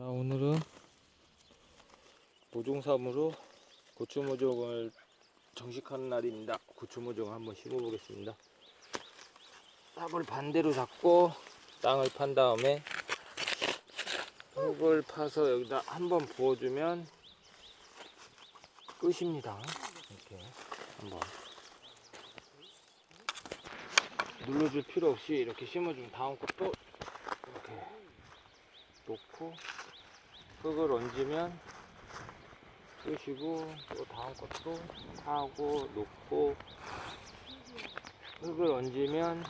자 오늘은 모종삼으로 고추 모종을 정식하는 날입니다. 고추 모종 한번 심어 보겠습니다. 삽을 반대로 잡고 땅을 판 다음에 흙을 파서 여기다 한번 부어주면 끝입니다. 이렇게 한번 눌러줄 필요 없이 이렇게 심어주면 다음 것도 이렇게 놓고 흙을 얹으면 끝이고 또 다음 것도 하고 놓고 흙을 얹으면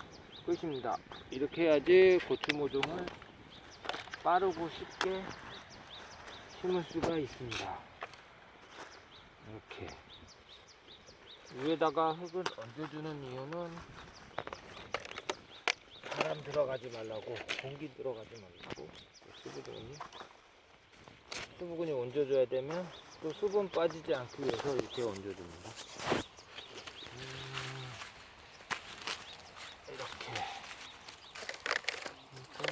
끝입니다. 이렇게 해야지 고추 모종을 빠르고 쉽게 심을 수가 있습니다. 이렇게 위에다가 흙을 얹어주는 이유는 바람 들어가지 말라고 공기 들어가지 말라고 수부근이 수부근이 얹어줘야 되면 또 수분 빠지지 않기 위해서 이렇게 얹어줍니다. 음, 이렇게 그러니까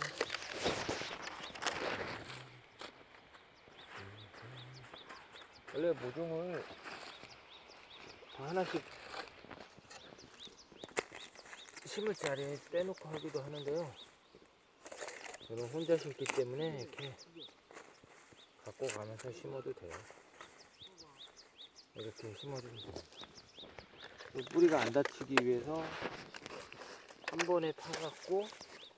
원래 모종을 다 하나씩 심을 자리에 떼놓고 하기도 하는데요. 저는 혼자 심기 때문에 이렇게 갖고 가면서 심어도 돼요. 이렇게 심어주면 됩니다. 이 뿌리가 안 다치기 위해서 한 번에 파갖고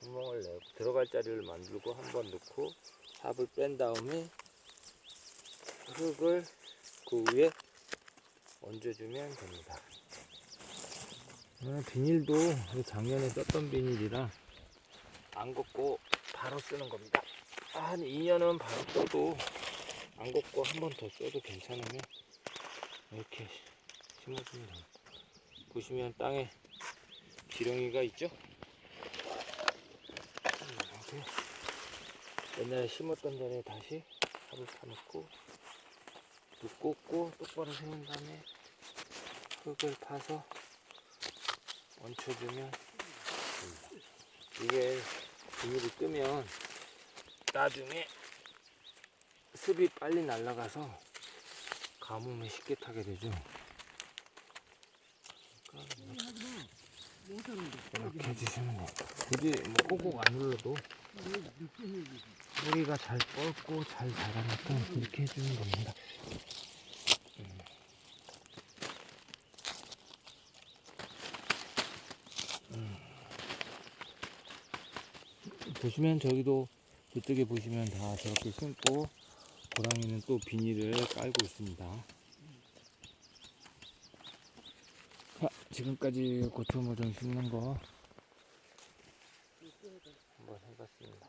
구멍을 내고 들어갈 자리를 만들고 한 번 넣고 삽을 뺀 다음에 흙을 그 위에 얹어주면 됩니다. 아, 비닐도 작년에 썼던 비닐이라 안 걷고 바로 쓰는 겁니다. 한 2년은 바로 써도 안 걷고 한 번 더 써도 괜찮으면 이렇게 심어주면 됩니다. 보시면 땅에 지렁이가 있죠? 옛날에 심었던 자리에 다시 삽을 파놓고 뚝 꽂고 똑바로 세운 다음에 흙을 파서 얹혀주면. 이게 비닐이 뜨면 나중에 습이 빨리 날아가서 가뭄에 쉽게 타게 되죠. 그러니까 이렇게 해주시면 돼요. 굳이 뭐 꼭꼭 안 눌러도 뿌리가 잘 뻗고 잘 자라니까 이렇게 해주면 됩니다. 보시면 저기도 저쪽에 보시면 다 저렇게 심고 고랑이는 또 비닐을 깔고 있습니다. 자, 지금까지 고추 모종 심는 거 한번 해봤습니다.